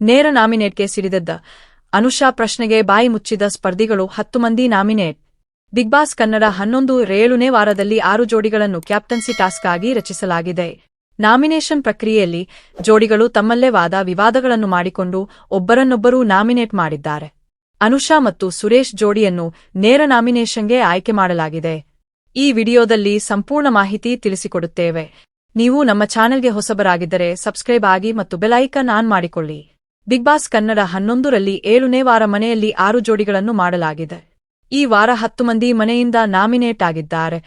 ನೇರ ನಾಮಿನೇಟ್ಗೆ ಸಿಡಿದದ್ದ. ಅನುಷಾ ಪ್ರಶ್ನೆಗೆ ಬಾಯಿ ಮುಚ್ಚಿದ ಸ್ಪರ್ಧಿಗಳು ಹತ್ತು ಮಂದಿ ನಾಮಿನೇಟ್. ಬಿಗ್ ಬಾಸ್ ಕನ್ನಡ ಹನ್ನೊಂದು ರೇಳುನೇ ವಾರದಲ್ಲಿ ಆರು ಜೋಡಿಗಳನ್ನು ಕ್ಯಾಪ್ಟನ್ಸಿ ಟಾಸ್ಕ್ ಆಗಿ ರಚಿಸಲಾಗಿದೆ. ನಾಮಿನೇಷನ್ ಪ್ರಕ್ರಿಯೆಯಲ್ಲಿ ಜೋಡಿಗಳು ತಮ್ಮಲ್ಲೇ ವಾದ ವಿವಾದಗಳನ್ನು ಮಾಡಿಕೊಂಡು ಒಬ್ಬರನ್ನೊಬ್ಬರು ನಾಮಿನೇಟ್ ಮಾಡಿದ್ದಾರೆ. ಅನುಷಾ ಮತ್ತು ಸುರೇಶ್ ಜೋಡಿಯನ್ನು ನೇರ ನಾಮಿನೇಷನ್ಗೆ ಆಯ್ಕೆ ಮಾಡಲಾಗಿದೆ. ಈ ವಿಡಿಯೋದಲ್ಲಿ ಸಂಪೂರ್ಣ ಮಾಹಿತಿ ತಿಳಿಸಿಕೊಡುತ್ತೇವೆ. ನೀವು ನಮ್ಮ ಚಾನೆಲ್ಗೆ ಹೊಸಬರಾಗಿದ್ದರೆ ಸಬ್ಸ್ಕ್ರೈಬ್ ಆಗಿ ಮತ್ತು ಬೆಲೈಕನ್ ಆನ್ ಮಾಡಿಕೊಳ್ಳಿ. ಬಿಗ್ ಬಾಸ್ ಕನ್ನಡ ಹನ್ನೊಂದರಲ್ಲಿ ಏಳನೇ ವಾರ ಮನೆಯಲ್ಲಿ ಆರು ಜೋಡಿಗಳನ್ನು ಮಾಡಲಾಗಿದೆ. ಈ ವಾರ ಹತ್ತು ಮಂದಿ ಮನೆಯಿಂದ ನಾಮಿನೇಟ್ ಆಗಿದ್ದಾರೆ.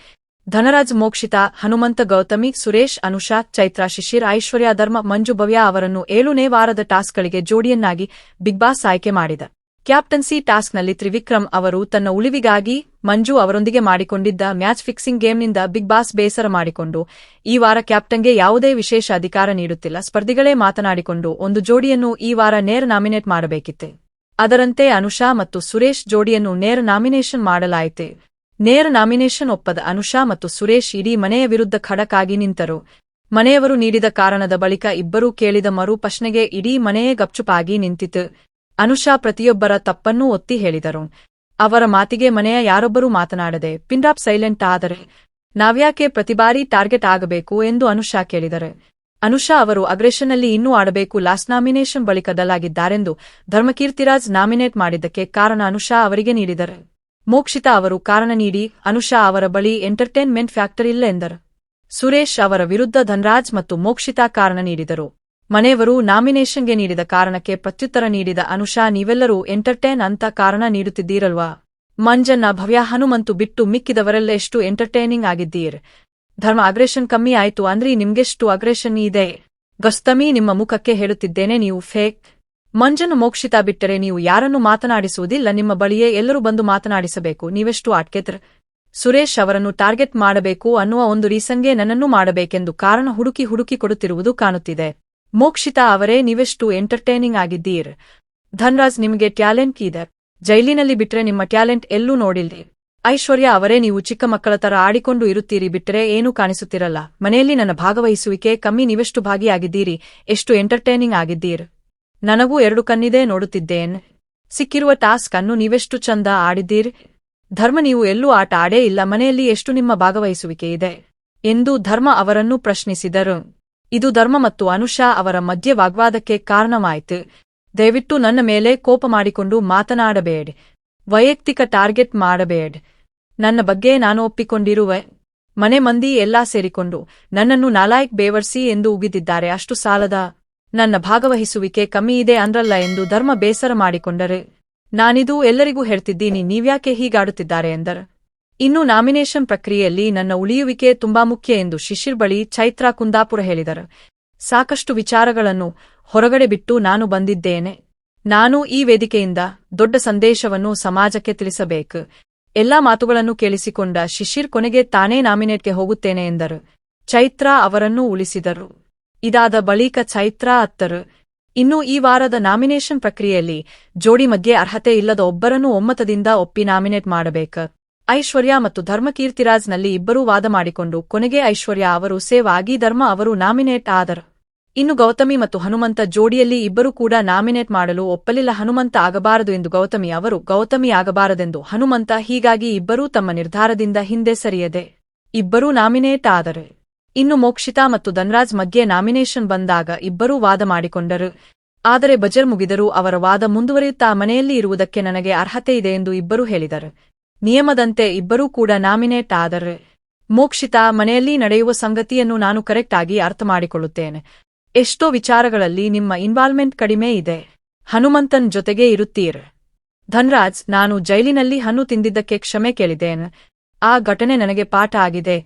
ಧನರಾಜ್, ಮೋಕ್ಷಿತಾ, ಹನುಮಂತ, ಗೌತಮಿ, ಸುರೇಶ್, ಅನುಷಾ, ಚೈತ್ರಾ, ಶಿಶಿರ್, ಐಶ್ವರ್ಯಾ, ಧರ್ಮ, ಮಂಜು ಭವ್ಯ ಅವರನ್ನು ಏಳನೇ ವಾರದ ಟಾಸ್ಕ್ಗಳಿಗೆ ಜೋಡಿಯನ್ನಾಗಿ ಬಿಗ್ ಬಾಸ್ ಆಯ್ಕೆ ಮಾಡಿದ. ಕ್ಯಾಪ್ಟನ್ಸಿ ಟಾಸ್ಕ್ನಲ್ಲಿ ತ್ರಿವಿಕ್ರಮ್ ಅವರು ತನ್ನ ಉಳಿವಿಗಾಗಿ ಮಂಜು ಅವರೊಂದಿಗೆ ಮಾಡಿಕೊಂಡಿದ್ದ ಮ್ಯಾಚ್ ಫಿಕ್ಸಿಂಗ್ ಗೇಮ್ನಿಂದ ಬಿಗ್ ಬಾಸ್ ಬೇಸರ ಮಾಡಿಕೊಂಡು, ಈ ವಾರ ಕ್ಯಾಪ್ಟನ್ಗೆ ಯಾವುದೇ ವಿಶೇಷ ಅಧಿಕಾರ ನೀಡುತ್ತಿಲ್ಲ. ಸ್ಪರ್ಧಿಗಳೇ ಮಾತನಾಡಿಕೊಂಡು, ಒಂದು ಜೋಡಿಯನ್ನು ಈ ವಾರ ನೇರ ನಾಮಿನೇಟ್ ಮಾಡಬೇಕಿತ್ತೆ. ಅದರಂತೆ ಅನುಷಾ ಮತ್ತು ಸುರೇಶ್ ಜೋಡಿಯನ್ನು ನೇರ ನಾಮಿನೇಷನ್ ಮಾಡಲಾಯಿತೆ. ನೇರ ನಾಮಿನೇಷನ್ ಒಪ್ಪದ ಅನುಷಾ ಮತ್ತು ಸುರೇಶ್ ಇಡೀ ಮನೆಯ ವಿರುದ್ಧ ಖಡಕಾಗಿ ನಿಂತರು. ಮನೆಯವರು ನೀಡಿದ ಕಾರಣದ ಬಳಿಕ ಇಬ್ಬರೂ ಕೇಳಿದ ಮರು ಪ್ರಶ್ನೆಗೆ ಇಡೀ ಮನೆಯೇ ಗಪ್ಚುಪಾಗಿ ನಿಂತಿತು ಅನುಷಾ ಪ್ರತಿಯೊಬ್ಬರ ತಪ್ಪನ್ನೂ ಒತ್ತಿ ಹೇಳಿದರು. ಅವರ ಮಾತಿಗೆ ಮನೆಯ ಯಾರೊಬ್ಬರೂ ಮಾತನಾಡದೆ ಪಿಂಡಾಪ್ ಸೈಲೆಂಟ್ ಆದರೆ, ನಾವ್ಯಾಕೆ ಪ್ರತಿ ಬಾರಿ ಟಾರ್ಗೆಟ್ ಆಗಬೇಕು ಎಂದು ಅನುಷಾ ಕೇಳಿದರು. ಅನುಷಾ ಅವರು, ಅಗ್ರೆಷನ್ನಲ್ಲಿ ಇನ್ನೂ ಆಡಬೇಕು, ಲಾಸ್ಟ್ ನಾಮಿನೇಷನ್ ಬಳಿಕ ದಲ್ಲಾಗಿದ್ದಾರೆಂದು ಧರ್ಮಕೀರ್ತಿರಾಜ್ ನಾಮಿನೇಟ್ ಮಾಡಿದ್ದಕ್ಕೆ ಕಾರಣ ಅನುಷಾ ಅವರಿಗೆ ನೀಡಿದರು. ಮೋಕ್ಷಿತಾ ಅವರು, ಕಾರಣ ನೀಡಿ, ಅನುಷಾ ಅವರ ಬಳಿ ಎಂಟರ್ಟೈನ್ಮೆಂಟ್ ಫ್ಯಾಕ್ಟರಿ ಇಲ್ಲ ಎಂದರು. ಸುರೇಶ್ ಅವರ ವಿರುದ್ಧ ಧನ್ರಾಜ್ ಮತ್ತು ಮೋಕ್ಷಿತಾ ಕಾರಣ ನೀಡಿದರು. ಮನೆಯವರು ನಾಮಿನೇಷನ್ಗೆ ನೀಡಿದ ಕಾರಣಕ್ಕೆ ಪ್ರತ್ಯುತ್ತರ ನೀಡಿದ ಅನುಷಾ, ನೀವೆಲ್ಲರೂ ಎಂಟರ್ಟೈನ್ ಅಂತ ಕಾರಣ ನೀಡುತ್ತಿದ್ದೀರಲ್ವಾ? ಮಂಜನ್ನ, ಭವ್ಯ, ಹನುಮಂತು ಬಿಟ್ಟು ಮಿಕ್ಕಿದವರೆಲ್ಲ ಎಷ್ಟು ಎಂಟರ್ಟೈನಿಂಗ್ ಆಗಿದ್ದೀರ್? ಧರ್ಮ, ಅಗ್ರೆಷನ್ ಕಮ್ಮಿ ಆಯ್ತು ಅಂದ್ರೆ ನಿಮ್ಗೆಷ್ಟು ಅಗ್ರೆಷನ್ ಇದೆ? ಗಸ್ತಮಿ, ನಿಮ್ಮ ಮುಖಕ್ಕೆ ಹೇಳುತ್ತಿದ್ದೇನೆ, ನೀವು ಫೇಕ್. ಮಂಜನ ಮೋಕ್ಷಿತಾ ಬಿಟ್ಟರೆ ನೀವು ಯಾರನ್ನು ಮಾತನಾಡಿಸುವುದಿಲ್ಲ, ನಿಮ್ಮ ಬಳಿಯೇ ಎಲ್ಲರೂ ಬಂದು ಮಾತನಾಡಿಸಬೇಕು, ನೀವೆಷ್ಟು ಆಟ್ಕೆತ್ರ ಸುರೇಶ್ ಅವರನ್ನು ಟಾರ್ಗೆಟ್ ಮಾಡಬೇಕು ಅನ್ನುವ ಒಂದು ರೀಸನ್ಗೆ ನನ್ನನ್ನು ಮಾಡಬೇಕೆಂದು ಕಾರಣ ಹುಡುಕಿ ಹುಡುಕಿ ಕೊಡುತ್ತಿರುವುದು ಕಾಣುತ್ತಿದೆ. ಮೋಕ್ಷಿತಾ ಅವರೇ ನೀವೆಷ್ಟು ಎಂಟರ್ಟೈನಿಂಗ್ ಆಗಿದ್ದೀರ್. ಧನ್ರಾಜ್ ನಿಮಗೆ ಟ್ಯಾಲೆಂಟ್ ಇದೆ. ಜೈಲಿನಲ್ಲಿ ಬಿಟ್ರೆ ನಿಮ್ಮ ಟ್ಯಾಲೆಂಟ್ ಎಲ್ಲೂ ನೋಡಿಲ್ರಿ. ಐಶ್ವರ್ಯ ಅವರೇ ನೀವು ಚಿಕ್ಕ ಮಕ್ಕಳ ತರ ಆಡಿಕೊಂಡು ಇರುತ್ತೀರಿ ಬಿಟ್ಟರೆ ಏನೂ ಕಾಣಿಸುತ್ತಿರಲ್ಲ. ಮನೆಯಲ್ಲಿ ನನ್ನ ಭಾಗವಹಿಸುವಿಕೆ ಕಮ್ಮಿ, ನೀವೆಷ್ಟು ಭಾಗಿಯಾಗಿದ್ದೀರಿ, ಎಷ್ಟು ಎಂಟರ್ಟೈನಿಂಗ್ ಆಗಿದ್ದೀರ್. ನನಗೂ ಎರಡು ಕಣ್ಣಿದೆ ನೋಡುತ್ತಿದ್ದೇನ್. ಸಿಕ್ಕಿರುವ ಟಾಸ್ಕ್ ಅನ್ನು ನೀವೆಷ್ಟು ಚಂದ ಆಡಿದ್ದೀರ್. ಧರ್ಮ ನೀವು ಎಲ್ಲೂ ಆಟ ಆಡೇ ಇಲ್ಲ, ಮನೆಯಲ್ಲಿ ಎಷ್ಟು ನಿಮ್ಮ ಭಾಗವಹಿಸುವಿಕೆ ಇದೆ. ಎಂದು ಧರ್ಮ ಅವರನ್ನು ಪ್ರಶ್ನಿಸಿದರು. ಇದು ಧರ್ಮ ಮತ್ತು ಅನುಷಾ ಅವರ ಮಧ್ಯೆ ವಾಗ್ವಾದಕ್ಕೆ ಕಾರಣವಾಯಿತು. ದಯವಿಟ್ಟು ನನ್ನ ಮೇಲೆ ಕೋಪ ಮಾಡಿಕೊಂಡು ಮಾತನಾಡಬೇಡ. ವೈಯಕ್ತಿಕ ಟಾರ್ಗೆಟ್ ಮಾಡಬೇಡ. ನನ್ನ ಬಗ್ಗೆ ನಾನು ಒಪ್ಪಿಕೊಂಡಿರುವೆ ಮನೆ ಮಂದಿ ಎಲ್ಲಾ ಸೇರಿಕೊಂಡು ನನ್ನನ್ನು ನಾಲಾಯಕ್ ಬೇವರ್ಸಿ ಎಂದು ಉಗಿದಿದ್ದಾರೆ. ಅಷ್ಟು ಸಾಲದ ನನ್ನ ಭಾಗವಹಿಸುವಿಕೆ ಕಮ್ಮಿ ಇದೆ ಅಂದ್ರಲ್ಲ ಎಂದು ಧರ್ಮ ಬೇಸರ ಮಾಡಿಕೊಂಡರೆ. ನಾನಿದು ಎಲ್ಲರಿಗೂ ಹೇಳ್ತಿದ್ದೀನಿ, ನೀವ್ಯಾಕೆ ಹೀಗಾಡುತ್ತಿದ್ದಾರೆ ಎಂದರ. ಇನ್ನು ನಾಮಿನೇಷನ್ ಪ್ರಕ್ರಿಯೆಯಲ್ಲಿ ನನ್ನ ಉಳಿಯುವಿಕೆ ತುಂಬಾ ಮುಖ್ಯ ಎಂದು ಶಿಶಿರ್ ಬಳಿ ಚೈತ್ರಾ ಕುಂದಾಪುರ ಹೇಳಿದರು. ಸಾಕಷ್ಟು ವಿಚಾರಗಳನ್ನು ಹೊರಗಡೆ ಬಿಟ್ಟು ನಾನು ಬಂದಿದ್ದೇನೆ. ನಾನು ಈ ವೇದಿಕೆಯಿಂದ ದೊಡ್ಡ ಸಂದೇಶವನ್ನು ಸಮಾಜಕ್ಕೆ ತಿಳಿಸಬೇಕು. ಎಲ್ಲಾ ಮಾತುಗಳನ್ನು ಕೇಳಿಸಿಕೊಂಡ ಶಿಶಿರ್ ಕೊನೆಗೆ ತಾನೇ ನಾಮಿನೇಟ್ಗೆ ಹೋಗುತ್ತೇನೆ ಎಂದರು. ಚೈತ್ರಾ ಅವರನ್ನು ಉಳಿಸಿದರು. ಇದಾದ ಬಳಿಕ ಚೈತ್ರಾ ಅತ್ತರು, ಇನ್ನು ಈ ವಾರದ ನಾಮಿನೇಷನ್ ಪ್ರಕ್ರಿಯೆಯಲ್ಲಿ ಜೋಡಿ ಮಧ್ಯೆ ಅರ್ಹತೆ ಇಲ್ಲದ ಒಬ್ಬರನ್ನು ಒಮ್ಮತದಿಂದ ಒಪ್ಪಿ ನಾಮಿನೇಟ್ ಮಾಡಬೇಕು. ಐಶ್ವರ್ಯ ಮತ್ತು ಧರ್ಮಕೀರ್ತಿರಾಜ್ನಲ್ಲಿ ಇಬ್ಬರೂ ವಾದ ಮಾಡಿಕೊಂಡು, ಕೊನೆಗೆ ಐಶ್ವರ್ಯ ಅವರು ಸೇವ್ ಆಗಿ ಧರ್ಮ ಅವರು ನಾಮಿನೇಟ್ ಆದರು. ಇನ್ನು ಗೌತಮಿ ಮತ್ತು ಹನುಮಂತ ಜೋಡಿಯಲ್ಲಿ ಇಬ್ಬರೂ ಕೂಡ ನಾಮಿನೇಟ್ ಮಾಡಲು ಒಪ್ಪಲಿಲ್ಲ. ಹನುಮಂತ ಆಗಬಾರದು ಎಂದು ಗೌತಮಿ ಅವರು, ಗೌತಮಿ ಆಗಬಾರದೆಂದು ಹನುಮಂತ ಹೀಗಾಗಿ ಇಬ್ಬರೂ ತಮ್ಮ ನಿರ್ಧಾರದಿಂದ ಹಿಂದೆ ಸರಿಯದೆ. ಇಬ್ಬರೂ ನಾಮಿನೇಟ್ ಆದರೆ. ಇನ್ನು ಮೋಕ್ಷಿತಾ ಮತ್ತು ಧನ್ರಾಜ್ ಮಗ್ಗೆ ನಾಮಿನೇಷನ್ ಬಂದಾಗ ಇಬ್ಬರೂ ವಾದ ಮಾಡಿಕೊಂಡರು. ಆದರೆ ಬಜರ್ ಮುಗಿದರೂ ಅವರ ವಾದ ಮುಂದುವರಿಯುತ್ತಾ ಮನೆಯಲ್ಲಿ ಇರುವುದಕ್ಕೆ ನನಗೆ ಅರ್ಹತೆ ಇದೆ ಎಂದು ಇಬ್ಬರೂ ಹೇಳಿದರು. ನಿಯಮದಂತೆ ಇಬ್ಬರೂ ಕೂಡ ನಾಮಿನೇಟ್ ಆದರೆ ಮೋಕ್ಷಿತಾ ಮನೆಯಲ್ಲಿ ನಡೆಯುವ ಸಂಗತಿಯನ್ನು ನಾನು ಕರೆಕ್ಟ್ ಆಗಿ ಅರ್ಥ ಮಾಡಿಕೊಳ್ಳುತ್ತೇನೆ ಎಷ್ಟೋ ವಿಚಾರಗಳಲ್ಲಿ ನಿಮ್ಮ ಇನ್ವಾಲ್ವ್ಮೆಂಟ್ ಕಡಿಮೆ ಇದೆ. ಹನುಮಂತನ್ ಜೊತೆಗೆ ಇರುತ್ತೀರ್. ಧನ್ರಾಜ್, ನಾನು ಜೈಲಿನಲ್ಲಿ ಹಣ್ಣು ತಿಂದಿದ್ದಕ್ಕೆ ಕ್ಷಮೆ ಕೇಳಿದ್ದೇನೆ. ಆ ಘಟನೆ ನನಗೆ ಪಾಠ ಆಗಿದೆ.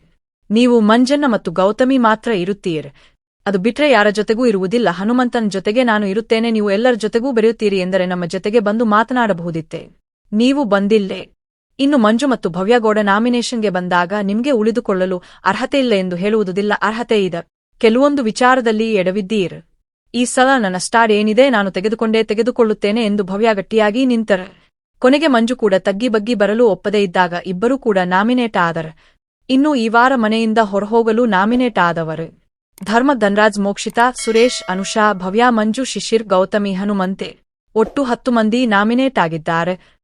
ನೀವು ಮಂಜನ್ನ ಮತ್ತು ಗೌತಮಿ ಮಾತ್ರ ಇರುತ್ತೀರ್. ಅದು ಬಿಟ್ರೆ ಯಾರ ಜೊತೆಗೂ ಇರುವುದಿಲ್ಲ. ಹನುಮಂತನ್ ಜೊತೆಗೆ ನಾನು ಇರುತ್ತೇನೆ. ನೀವು ಎಲ್ಲರ ಜೊತೆಗೂ ಬೆರೆಯುತ್ತೀರಿ ಎಂದರೆ ನಮ್ಮ ಜೊತೆಗೆ ಬಂದು ಮಾತನಾಡಬಹುದಿತ್ತೆ. ನೀವು ಬಂದಿಲ್ಲೇ. ಇನ್ನು ಮಂಜು ಮತ್ತು ಭವ್ಯಗೌಡ ನಾಮಿನೇಷನ್ಗೆ ಬಂದಾಗ ನಿಮ್ಗೆ ಉಳಿದುಕೊಳ್ಳಲು ಅರ್ಹತೆ ಇಲ್ಲ ಎಂದು ಹೇಳುವುದಿಲ್ಲ. ಅರ್ಹತೆ ಇದೆ. ಕೆಲವೊಂದು ವಿಚಾರದಲ್ಲಿ ಎಡವಿದ್ದೀರ್. ಈ ಸಲ ನನ್ನ ಸ್ಟಾರ್ ಏನಿದೆ ನಾನು ತೆಗೆದುಕೊಂಡೇ ತೆಗೆದುಕೊಳ್ಳುತ್ತೇನೆ ಎಂದು ಭವ್ಯ ಗಟ್ಟಿಯಾಗಿ ನಿಂತರ. ಕೊನೆಗೆ ಮಂಜು ಕೂಡ ತಗ್ಗಿ ಬಗ್ಗಿ ಬರಲು ಒಪ್ಪದೇ ಇದ್ದಾಗ ಇಬ್ಬರೂ ಕೂಡ ನಾಮಿನೇಟ್ ಆದರ. ಇನ್ನು ಈ ವಾರ ಮನೆಯಿಂದ ಹೊರಹೋಗಲು ನಾಮಿನೇಟ್ ಆದವರು. ಧರ್ಮ ಧನ್ರಾಜ್, ಮೋಕ್ಷಿತಾ, ಸುರೇಶ್, ಅನುಷಾ, ಭವ್ಯ, ಮಂಜು, ಶಿಶಿರ್, ಗೌತಮಿ, ಹನುಮಂತೆ ಒಟ್ಟು ಹತ್ತು ಮಂದಿ ನಾಮಿನೇಟ್ ಆಗಿದ್ದಾರೆ.